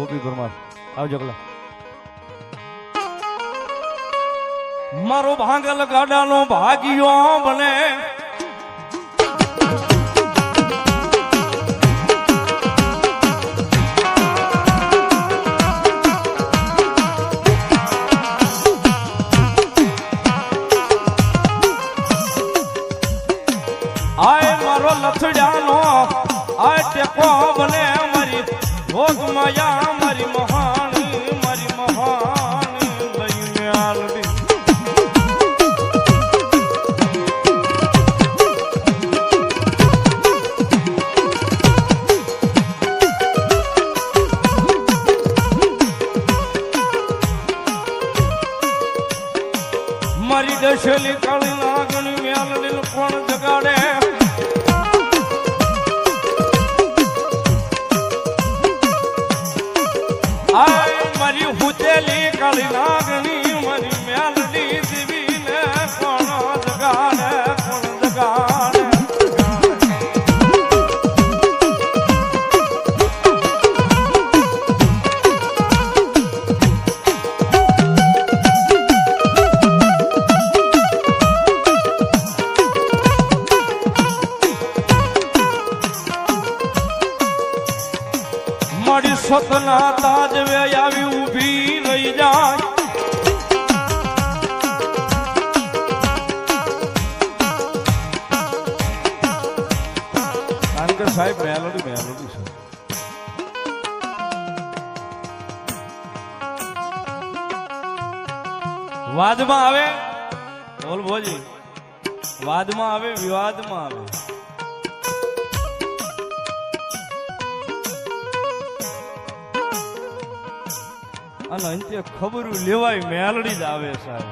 ગોપી પરમાર આવજો કલા મારો ભાંગલ ગાડાનો ભાગ્યો બને સતના તાજવે આવી ઊભી રહી જાય. કારણ કે સાહેબ મેલોડી મેલોડી છે. વાદમાં આવે? બોલ ભોજી. વાદમાં આવે વિવાદમાં આવે. અને અંતે ખબર લેવાય મેલડી જ આવે સાહેબ.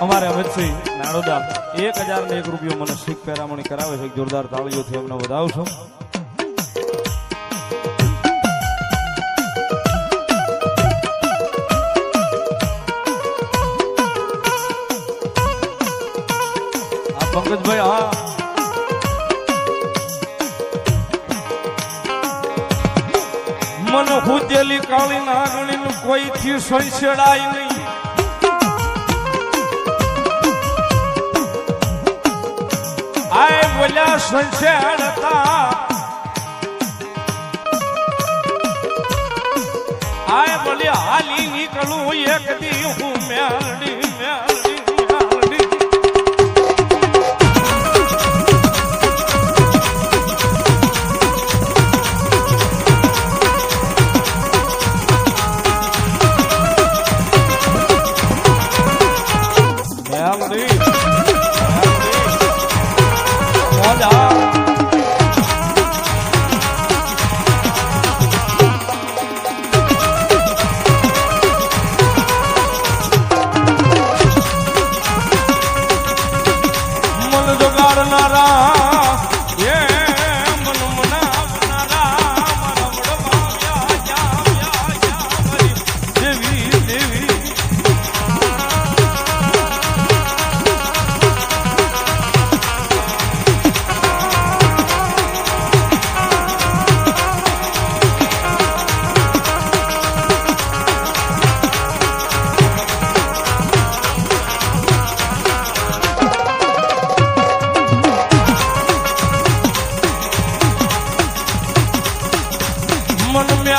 અમારે વચ્ચે નાણોદા. એક હજાર ને એક રૂપિયો મને શીખ પેરામણી કરાવે છે. જોરદાર તાળીઓથી એમને વધાવું છું. પંકજભાઈ, હા. હુજેલી કાળી નાગણી નું કોઈ થી સંસેડાય નહીં. આય બોલ્યા સંસેડતા આય બોલ્યા હાલી નીકળું એક દી હું મેલડી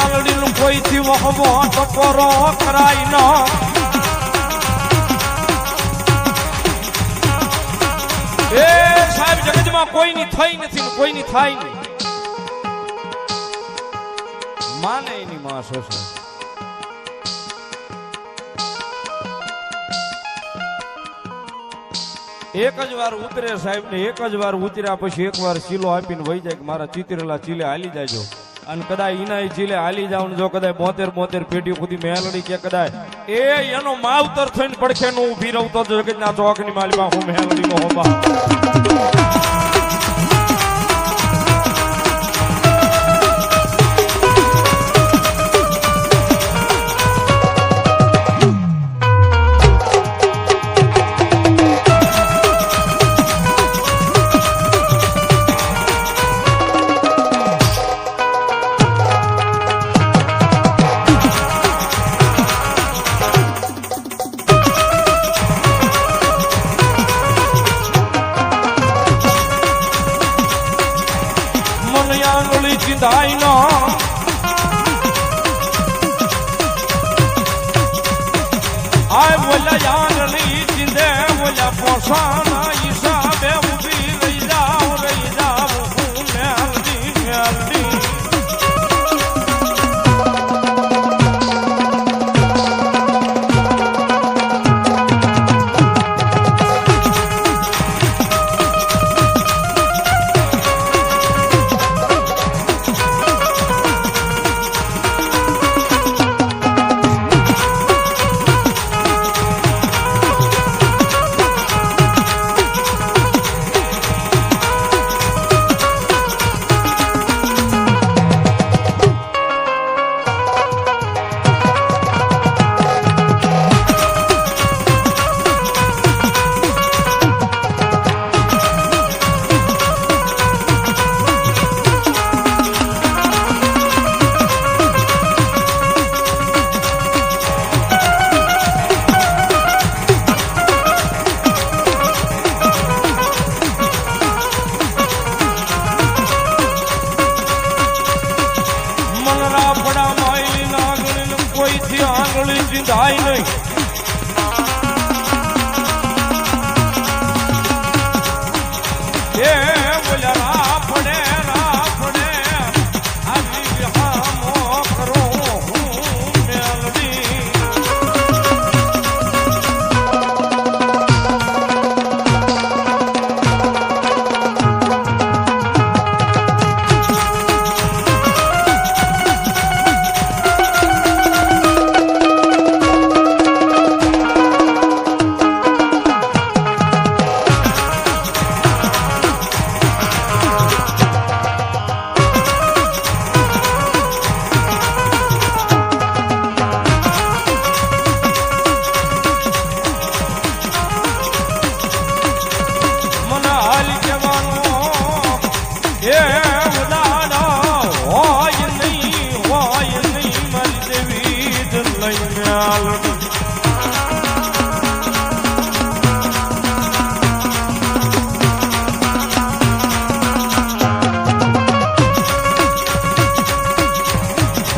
મન મ્યાલડીનું કોઈથી વહવો એ સાહેબ, જગતમાં કોઈની થઈ નથી કોઈની થાય નહીં. માને એની માં શોષણ એક જ વાર ઉતરે સાહેબ ને એક જ વાર ઉતર્યા પછી એક વાર ચીલો આપીને વહી જાય કે મારા ચીતરેલા ચીલે હાલી જાયજો અને કદાચ ઈના જીલે હાલી જાવ જો કદાચ બોતેર બોતેર પેઢી સુધી મેલડી કે કદાચ એ એનો માવતર થઈને પડખે નું ઊભી રહું તો જગતના ચોકની માલિકા હું મેલડી નો હોબા.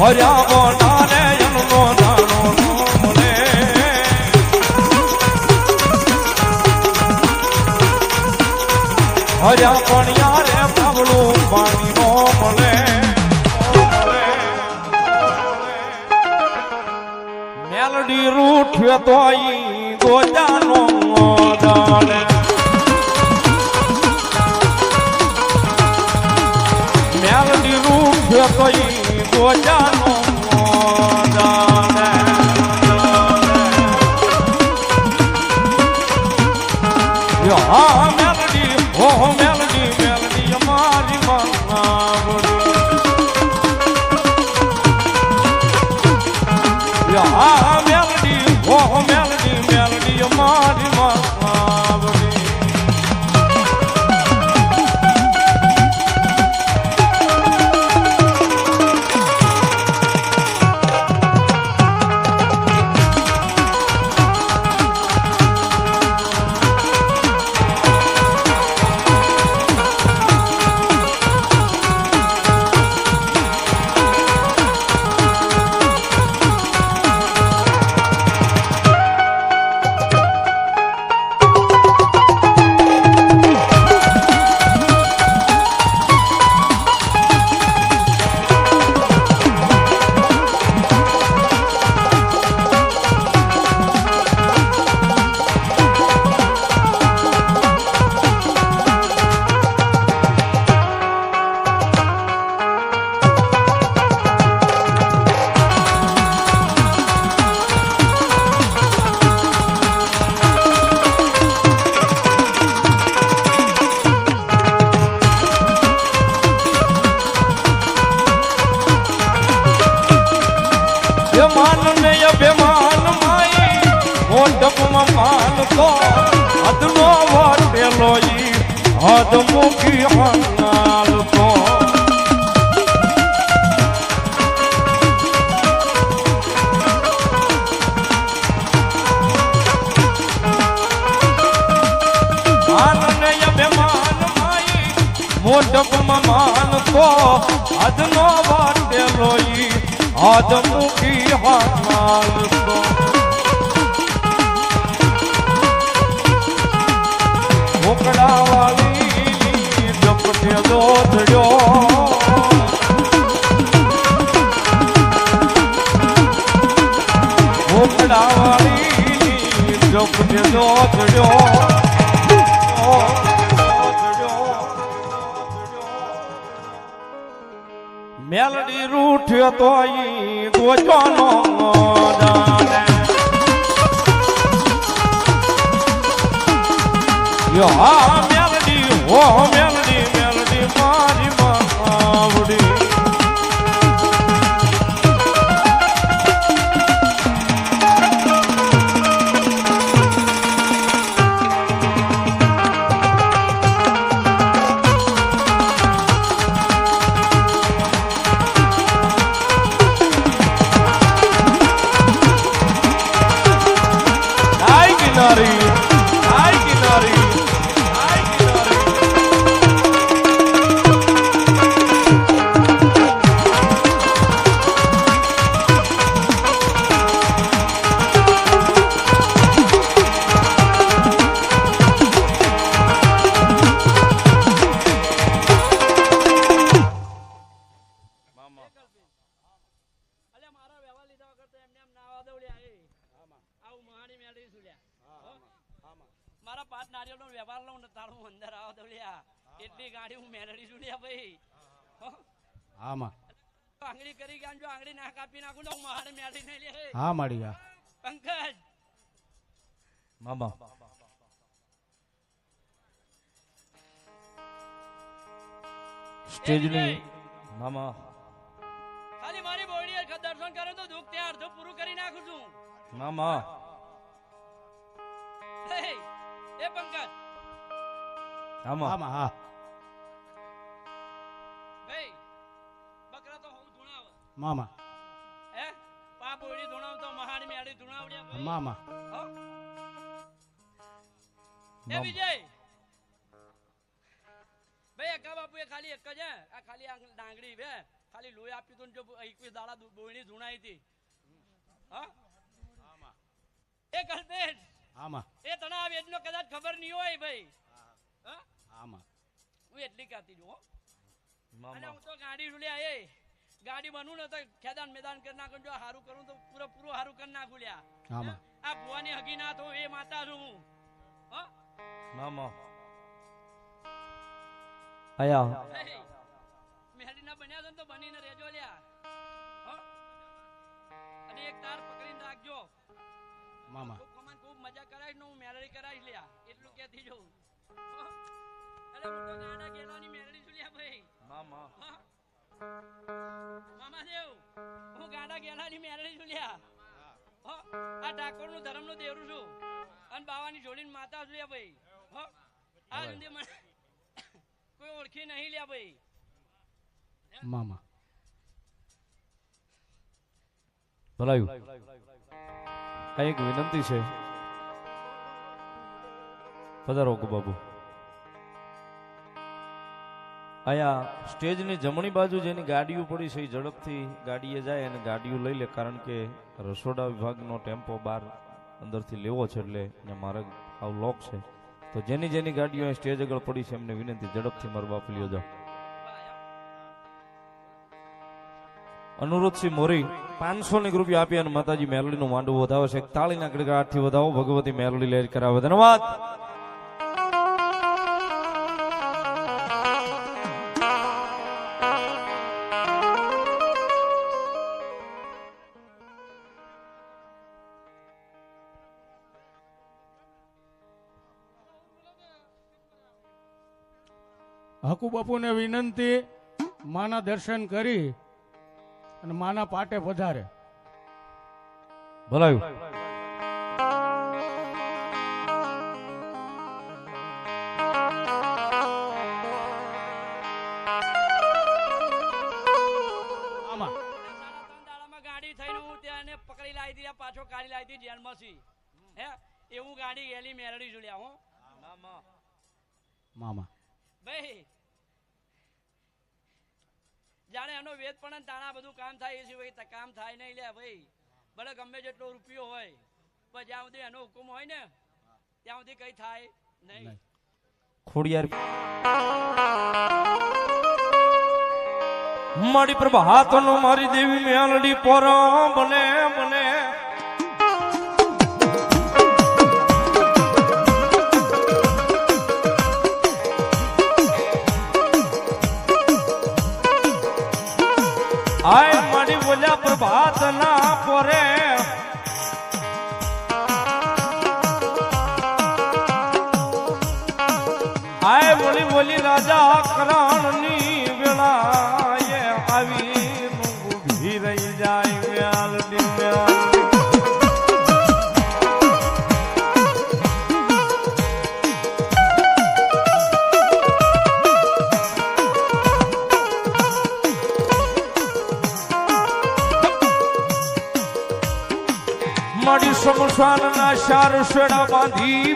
હર્યા નારે જન્મો નાનો મને હર્યા પણ યારે બાબલું પાણી નો મળે મેલડી રૂઠ્યો તોઈ સોજાનો માનતો આજનો વાટેલો ઈ આજ મૂકી હાથ મોકળા વાળી જપટે દોધડ્યો. મોકળા વાળી જપટે દોધડ્યો. મેલડી રૂઠ્યો તો ઈ ગોચોનો જાણે યો હા, મેલડી, હો, મેલડી મેલડી, મારી માવડી. આય એટલી હું મેળવી છું ભાઈ. હા? માં આંગળી કરી ગયા જો આંગળી ના કાપી નાખું તો હું મહાણી મેળવી નહીં લે. હા માળિયા પંકજ. મામા. સ્ટેજની મામા. ખાલી મારી બોડી દર્શન કરે તો દુઃખ ત્યાં અડધું પૂરું કરી નાખું છું. મામા. એ, એ પંકજ. મામા હા. મામા. હે? પા બોડી તો મહાણી મેળી ધૂણાવડ્યા મામા. એ વિજય! ભાઈ અક્કા બાપુ એ ખાલી એક જ આ ખાલી આ ડાંગડી બે ખાલી લોહી આપ્યું તું જો એકવીસ દાડા બોયણી ધૂણાઈ હતી. હા? એ કલ્પેશ! આમાં. એ તને આ વેદનો કદાચ ખબર નહીં હોય ભાઈ. હા? આમાં. હું એટલી કહેતી છું હો. અને હું તો ગાડી રૂલ્યા એ ગાડી બનવું ને તો ખેદાન મેદાન કરી નાખું જો હારું કરું તો પૂરો પૂરું હારું કરી નાખું લ્યા. આ ભુવાની હગી ના એ માતા છું હું. મામા. આયા મેહડીના બન્યા છે ને તો બનીને રહેજો લ્યા. અને એક તાર પકડીને રાખજો. મામા. ખૂબ મજા કરાઈશ ને હું મેલડી કરાઈશ લ્યા. એટલું કહેતી જઉં. હો? અરે હું તો ગાડા ગેલાની મેલડી છું લ્યા ભાઈ. મામા. હો? હું ગાડા ગેલાની મેલડી છું લ્યા. હો? આ ઠાકોરનું ધર્મનું દેવરું છું. અને બાવાની જોડીને માતા છું લ્યા ભાઈ. હો? આ સુધી મને કોઈ ઓળખી નહીં લ્યા ભાઈ. મામા. ભલાયું. આ એક વિનંતી છે. પધારો બાબુ અહીંયા સ્ટેજની જમણી બાજુ જેની ગાડીઓ પડી છે, એ ઝડપથી ગાડીએ જાય અને ગાડીઓ લઈ લે, કારણ કે રસોડા વિભાગનો ટેમ્પો બહાર અંદરથી લેવો છે એટલે અહીંયા મારે આવું લોક છે. તો જેની જેની ગાડીઓ સ્ટેજ આગળ પડી છે, એમને વિનંતી ઝડપથી મારા બાપ લ્યો જાઓ. અનુરોધસિંહ મોરી પાંચસો ની રૂપિયા આપી અને માતાજી મેલડી નું માંડવું વધાવે છે. તાળીના ગડગડાટથી વધાવો, ભગવતી મેલડી લહેર કરાવે. ધન્યવાદ! હકુ બાપુને વિનંતી માના દર્શન કરી અને માના પાટે વધારે ભલાયું. પાછો કાઢી લાવી હતી જેલમાંથી. હે? એવું ગાડી એલી મેળડી જોડ્યા હું મામા. ભાઈ જાણે એનો વેદ પણ તાણા બધું કામ થાય એ સિવાય કામ થાય નહીં લે ભાઈ. ભલે ગમે જેટલો રૂપિયો હોય, પણ જ્યાં સુધી એનો હુકુમ હોય ને, ત્યાં સુધી કઈ થાય નહીં. ખોડિયાર મારી પ્રભાતનો મારી દેવી મેલડી પર બને બને આય મારી બોલ્યા પ્રભાત 咦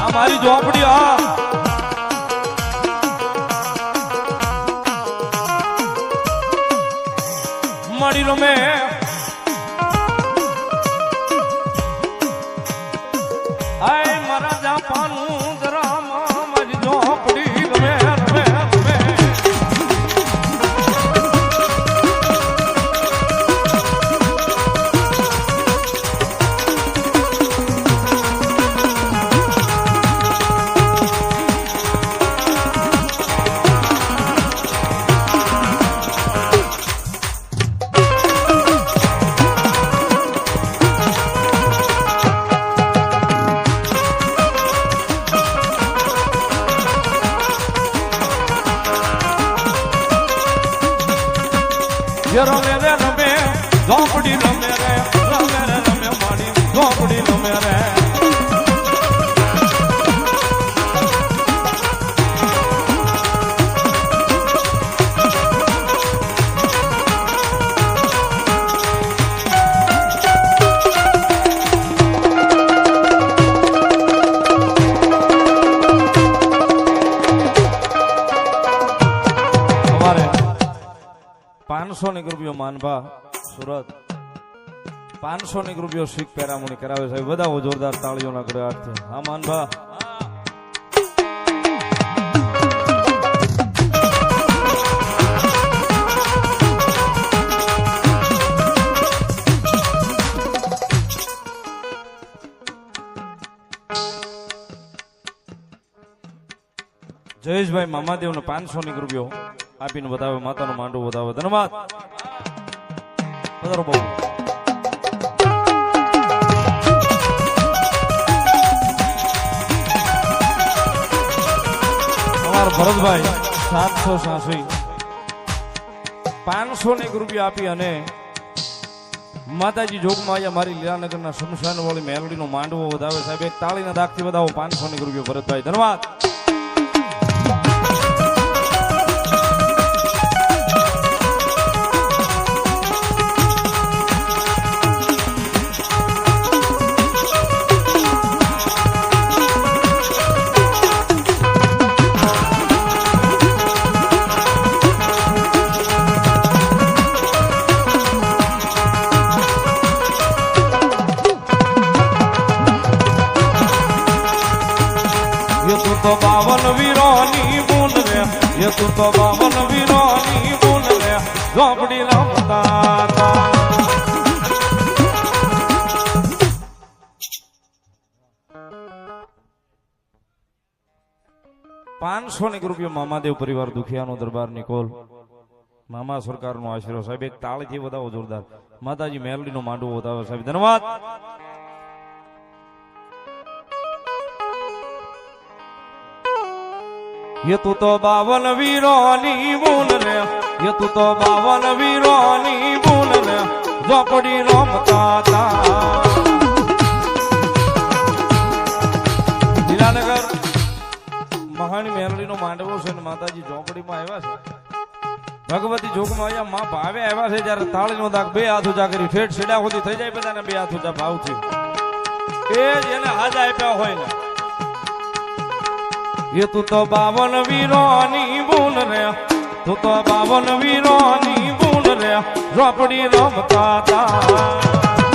આ મારી ઝોપડી આ. મળી રમે. ની સુરત. પાંચસો ની રૂપિયો શીખ પેરામણી કરાવે છે. બધા જોરદાર તાળીઓના ગળાટથી હા, માનભા. જયેશભાઈ મામાદેવ ને પાંચસો ની રૂપિયો આપીને વધાવે, માતાનો માંડવો વધાવે. ધન્યવાદ. પધારો બાબુ ભરતભાઈ સાતસો સાસી પાંચસો ને એક રૂપિયા આપી અને માતાજી જોગમાં મારી લીલાનગરના શમશાન વાળી મેલડીનો માંડવો વધાવે સાહેબ એક તાળીના દાખથી વધાવો પાંચસો ની રૂપિયા ભરતભાઈ ધન્યવાદ તું બાવન પાંચસો ની રૂપિયા મામાદેવ પરિવાર દુખિયાનો દરબાર, નિકોલ. મામા સરકારનો આશીર્વાદ. સાહેબ, એક તાળથી વધાવો જોરદાર. માતાજી મેલડીનો માંડવો વધાવો. સાહેબ, ધન્યવાદ. એ तू तो बावन વીરોની બુન रे ये तू तो बावन વીરોની બુન रे झोपड़ी रमता था લીલાનગર મહાની મેલડીનો માંડવો છે ને માતાજી ઝોપડીમાં આવ્યા છે. ભગવતી જોગમાં આવ્યા માં ભાવે આવ્યા છે જ્યારે તાળીનો દાગ બે હાથ ઊંચા કરી ફેટ છેડા સુધી થઈ જાય બધાને બે હાથ ભાવ ભાવથી. એ જ એને હાજા આપ્યા હોય ને. એ તું તો બાવન વીરોની બુન રે. તું તો બાવન વીરોની બુન રે. રોપડી રમતા હતા